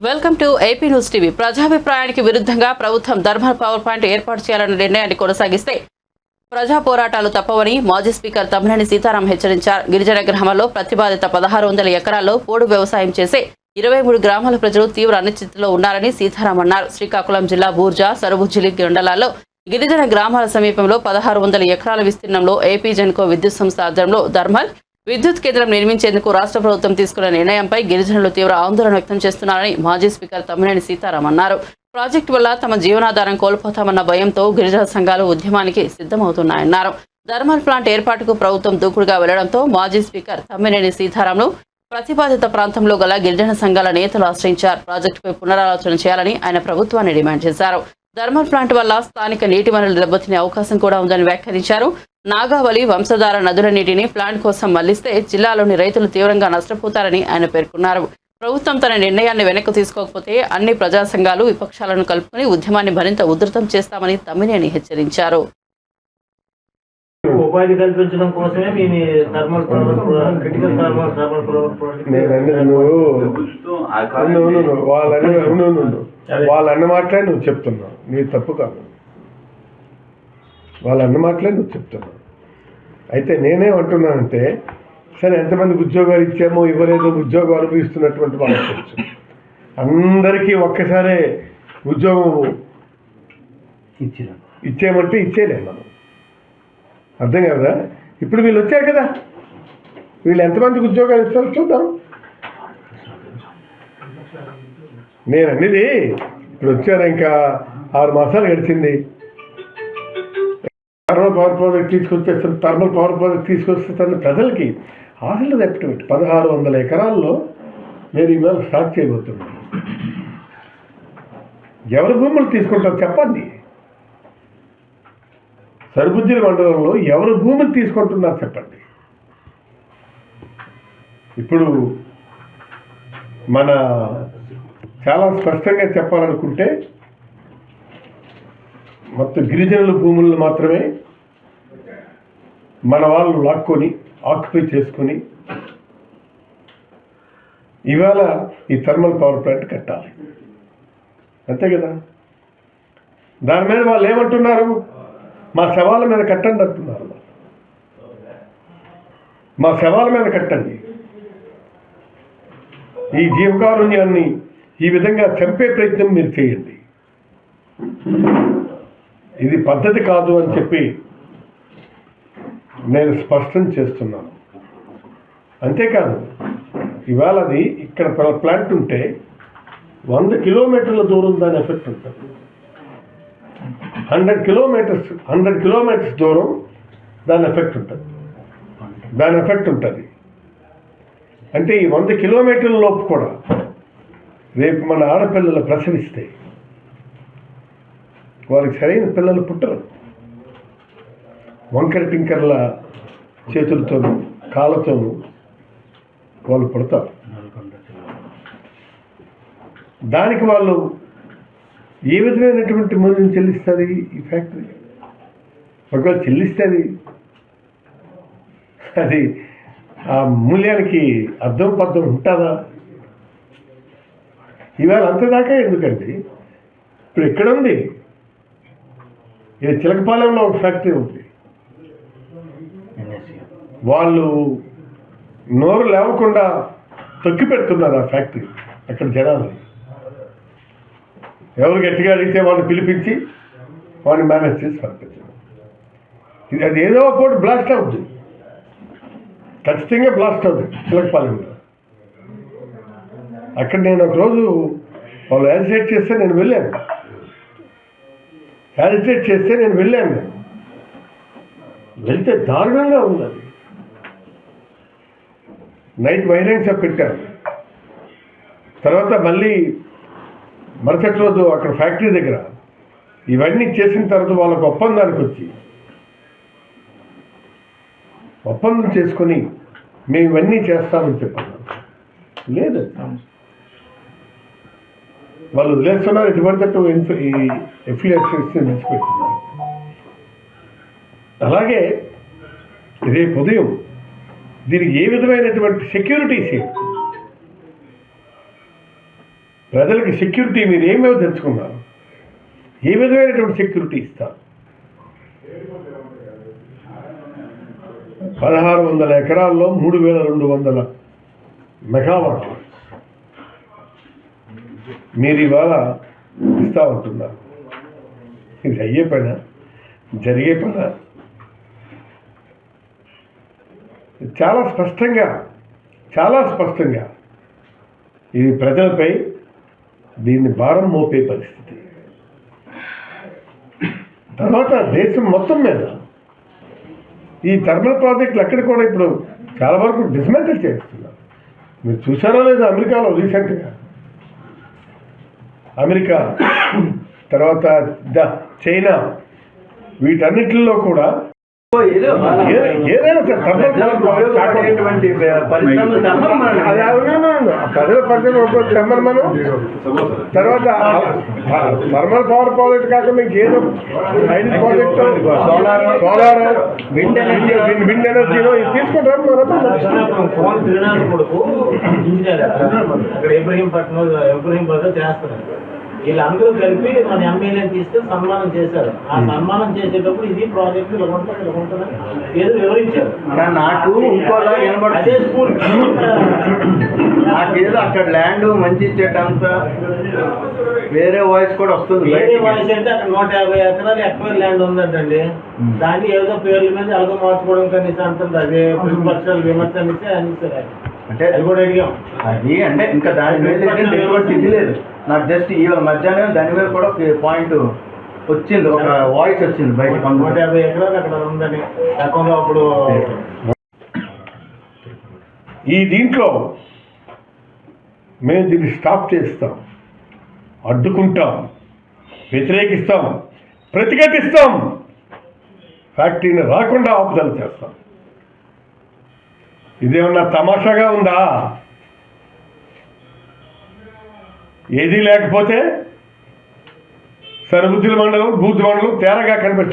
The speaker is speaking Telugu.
Welcome to AP news TV. ప్రజాభిప్రాయానికి విరుద్ధంగా ప్రభుత్వం థర్మల్ పవర్ పాయింట్ ఏర్పాటు చేయాలన్న నిర్ణయాన్ని కొనసాగిస్తే ప్రజా పోరాటాలు తప్పవని మాజీ స్పీకర్ తమ్మినేని సీతారాం హెచ్చరించారు. గిరిజన గ్రామంలో ప్రతిపాదిత పదహారు వందల ఎకరాల్లో పోడు వ్యవసాయం చేసే ఇరవై మూడు గ్రామాల ప్రజలు తీవ్ర అనిశ్చితిలో ఉన్నారని సీతారాం అన్నారు. శ్రీకాకుళం జిల్లా బూర్జా సరుబుజ్జిలి మండలాల్లో గిరిజన గ్రామాల సమీపంలో పదహారు వందల ఎకరాల విస్తీర్ణంలో ఏపీ జెన్కో విద్యుత్ సంస్థ ఆధ్వర్యంలో ధర్మల్ విద్యుత్ కేంద్రం నిర్మించేందుకు రాష్ట్ర ప్రభుత్వం తీసుకున్న నిర్ణయంపై గిరిజనులు తీవ్ర ఆందోళన వ్యక్తం చేస్తున్నారని మాజీ స్పీకర్ తమ్మినేని సీతారాం అన్నారు. ప్రాజెక్టు వల్ల తమ జీవనాధారం కోల్పోతామన్న భయంతో గిరిజన సంఘాలు ఉద్యమానికి సిద్ధమవుతున్నాయన్నారు. థర్మల్ ప్లాంట్ ఏర్పాటుకు ప్రభుత్వం దూకుడుగా వెళ్ళడంతో మాజీ స్పీకర్ తమ్మినేని సీతారాంను ప్రతిపాదిత ప్రాంతంలో గల గిరిజన సంఘాల నేతలు ఆశ్రయించారు. ప్రాజెక్టుపై పునరాలోచన చేయాలని ఆయన ప్రభుత్వాన్ని డిమాండ్ చేశారు. థర్మల్ ప్లాంట్ వల్ల స్థానిక నీటి వనరులు దెబ్బతినే అవకాశం కూడా ఉందని వ్యాఖ్యానించారు. నాగావళి వంశధార నదుల నీటిని ప్లాంట్ కోసం మళ్ళిస్తే జిల్లాలోని రైతులు తీవ్రంగా నష్టపోతారని ఆయన పేర్కొన్నారు. ప్రభుత్వం తన నిర్ణయాన్ని వెనక్కు తీసుకోకపోతే అన్ని ప్రజా సంఘాలు విపక్షాలను కలుపుకుని ఉద్యమాన్ని మరింత ఉధృతం చేస్తామని తమ్మినేని హెచ్చరించారు. ఉపాధి కల్పించడం కోసమే మీ thermal power critical thermal thermal power project నేను అన్నది నువ్వు చెప్తున్నావు. నీ తప్పు కాదు. వాళ్ళు అన్న మాటలే నువ్వు చెప్తున్నావు. అయితే నేనేమంటున్నానంటే సరే ఎంతమందికి ఉద్యోగాలు ఇచ్చామో ఇవ్వలేదో ఉద్యోగం అనుభవిస్తున్నటువంటి వాళ్ళకి తెలుసు. అందరికీ ఒక్కసారే ఉద్యోగం ఇచ్చిన. ఇచ్చేయమంటే ఇచ్చేయలేము మనం. అర్థం కదా? ఇప్పుడు వీళ్ళు వచ్చారు కదా. వీళ్ళు ఎంతమందికి ఉద్యోగాలు ఇస్తారో చూద్దాం. నేను అన్నది ఇప్పుడు వచ్చారు ఇంకా? ఆరు మాసాలు గడిచింది. పవర్ ప్రాజెక్ట్ తీసుకొచ్చేస్తాను థర్మల్ పవర్ ప్రాజెక్ట్ తీసుకొచ్చేస్తాను ప్రజలకి ఆశలు తెప్పటి పదహారు వందల ఎకరాల్లో నేను ఇవాళ స్టార్ట్ చేయబోతున్నాను. ఎవరి భూములు తీసుకుంటారు చెప్పండి. సరుబుజ్జిల మండలంలో ఎవరు భూమిని తీసుకుంటున్నారు చెప్పండి. ఇప్పుడు మన చాలా స్పష్టంగా చెప్పాలనుకుంటే మొత్తం గిరిజనుల భూములను మాత్రమే మన వాళ్ళు లాక్కొని ఆక్యుపై చేసుకొని ఇవాళ ఈ థర్మల్ పవర్ ప్లాంట్ కట్టాలి. అంతే కదా? దాని మీద వాళ్ళు ఏమంటున్నారు? మా శవాల మీద కట్టండి అంటున్నారు మా శవాల మీద కట్టండి. ఈ జీవకారుణ్యాన్ని ఈ విధంగా చంపే ప్రయత్నం మీరు చేయండి. ఇది పద్ధతి కాదు అని చెప్పి నేను స్పష్టం చేస్తున్నాను. అంతేకాదు ఇవాళ అది ఇక్కడ ప్లాంట్ ఉంటే వంద కిలోమీటర్ల దూరం దాని ఎఫెక్ట్ ఉంటుంది. హండ్రెడ్ కిలోమీటర్స్ హండ్రెడ్ కిలోమీటర్స్ దూరం దాని ఎఫెక్ట్ ఉంటుంది. దాని ఎఫెక్ట్ ఉంటుంది. అంటే ఈ వంద కిలోమీటర్ల లోపు కూడా రేపు మన ఆడపిల్లలు ప్రసవిస్తే వారికి సరైన పిల్లలు పుట్టరు. వంకర టింకర్ల చేతులతోనూ కాళ్ళతోనూ వాళ్ళు పడతారు. దానికి వాళ్ళు ఏ విధమైనటువంటి మూల్యం చెల్లిస్తుంది ఈ ఫ్యాక్టరీ? ఒకవేళ చెల్లిస్తుంది అది ఆ మూల్యానికి అర్థం పద్ధం ఉంటుందా? ఇవాళ అంతదాకా ఎందుకండి? ఇప్పుడు ఎక్కడుంది? ఇది చిలకపాలెంలో ఒక ఫ్యాక్టరీ ఉంది. వాళ్ళు నోరు లేవకుండా తొక్కి పెడుతున్నారు ఆ ఫ్యాక్టరీ అక్కడ జనాలు. ఎవరు గట్టిగా అడిగితే వాళ్ళు పిలిపించి వాడిని మేనేజ్ చేసి పంపించడం. ఇది అది ఏదో ఒక బ్లాస్ట్ అవుతుంది ఖచ్చితంగా బ్లాస్ట్ అవుతుంది చిలకపాలెంలో అక్కడ నేను ఒకరోజు వాళ్ళు యాజిటేట్ చేస్తే నేను వెళ్ళాను. యాజిటేట్ చేస్తే నేను వెళ్ళాను. వెళ్తే దారుణంగా ఉంది అది. నైట్ వైలెన్స్ పెట్టారు. తర్వాత మళ్ళీ మరుసటి రోజు అక్కడ ఫ్యాక్టరీ దగ్గర ఇవన్నీ చేసిన తర్వాత వాళ్ళకు ఒప్పందానికి వచ్చి ఒప్పందం చేసుకొని మేము ఇవన్నీ చేస్తామని చెప్పాను లేదు. వాళ్ళు వదిలేస్తున్నారు ఎటువంటి తట్టు ఇన్ఫ- ఈ ఎఫ్లియేషన్స్ నిలిచిపెడుతున్నారు అలాగే రేపు ఉదయం దీనికి ఏ విధమైనటువంటి సెక్యూరిటీస్ ప్రజలకి సెక్యూరిటీ మీరు ఏమేమి తెలుసుకున్నారు ఏ విధమైనటువంటి సెక్యూరిటీ ఇస్తారు? పదహారు వందల ఎకరాల్లో మూడు వేల రెండు వందల మెగావాట్. మీరు ఇవాళ ఇస్తూ ఉంటున్నారు. ఇది అయ్యే పైన జరిగే పైన. చాలా స్పష్టంగా చాలా స్పష్టంగా ఇది ప్రజలపై దీన్ని భారం మోపే పరిస్థితి. తర్వాత దేశం మొత్తం మీద ఈ థర్మల్ ప్రాజెక్టులు అక్కడ కూడా ఇప్పుడు చాలా వరకు డిస్మెంటల్ చేస్తున్నారు. మీరు చూసారో లేదా అమెరికాలో రీసెంట్గా. అమెరికా తర్వాత ద చైనా వీటన్నిటిలో కూడా ఏదైనా. ప్రజల పరిస్థితి ఒక థర్మల్ మనం? తర్వాత థర్మల్ పవర్ ప్రాజెక్ట్ కాకుండా ఇంకేదో hydro project solar solar wind energy wind ఎనర్జీలో ఇది తీసుకుంటాం మనం ఫోన్ తిరునాడు కొడుకు ఇంజనీర్. అక్కడ ఇబ్రహీంపట్నం ఇబ్రహీంపట్నం చేస్తున్నారు. వీళ్ళందరూ కలిపి మన ఎమ్మెల్యేని తీస్తే సన్మానం చేశారు. ఆ సన్మానం చేసేటప్పుడు ఇది ప్రాజెక్ట్ ఇలా ఉంటుంది ఇలా ఉంటుందని ఏదో వివరించారు. నాకు ఇంకోలా అదే స్కూల్ నాకేదో అక్కడ ల్యాండ్ మంచి ఇచ్చేటంత వేరే వాయిస్ కూడా వస్తుంది వేరే. వాయిస్ అంటే అక్కడ నూట యాభై ఎకరాలు ఎక్కువ ల్యాండ్ ఉందంటండి. దాన్ని ఏదో పేర్ల మీద అలగ మార్చుకోవడం కనీసం అంటుంది. అదే ప్రతిపక్షాలు విమర్శనిస్తే అనిస్తారు అంటే అది కూడా అడిగాం. అది అంటే ఇంకా దాని మీద లేదు. నాకు జస్ట్ ఇవాళ మధ్యాహ్నం దాని మీద కూడా ఒక పాయింట్ వచ్చింది ఒక వాయిస్ వచ్చింది బయటకు నూట యాభై ఎకరాలు అక్కడ ఉందని గతంలో అప్పుడు ఈ దీంట్లో మేము దీన్ని స్టాప్ చేస్తాం అడ్డుకుంటాం వ్యతిరేకిస్తాం ప్రతిఘటిస్తాం ఫ్యాక్టరీని రాకుండా ఆపుదల చేస్తాం. ఇదేమన్నా తమాషాగా ఉందా? ఏదీ లేకపోతే సరుబుద్దుల మండలం బూత్ మండలం తేరగా కనిపించ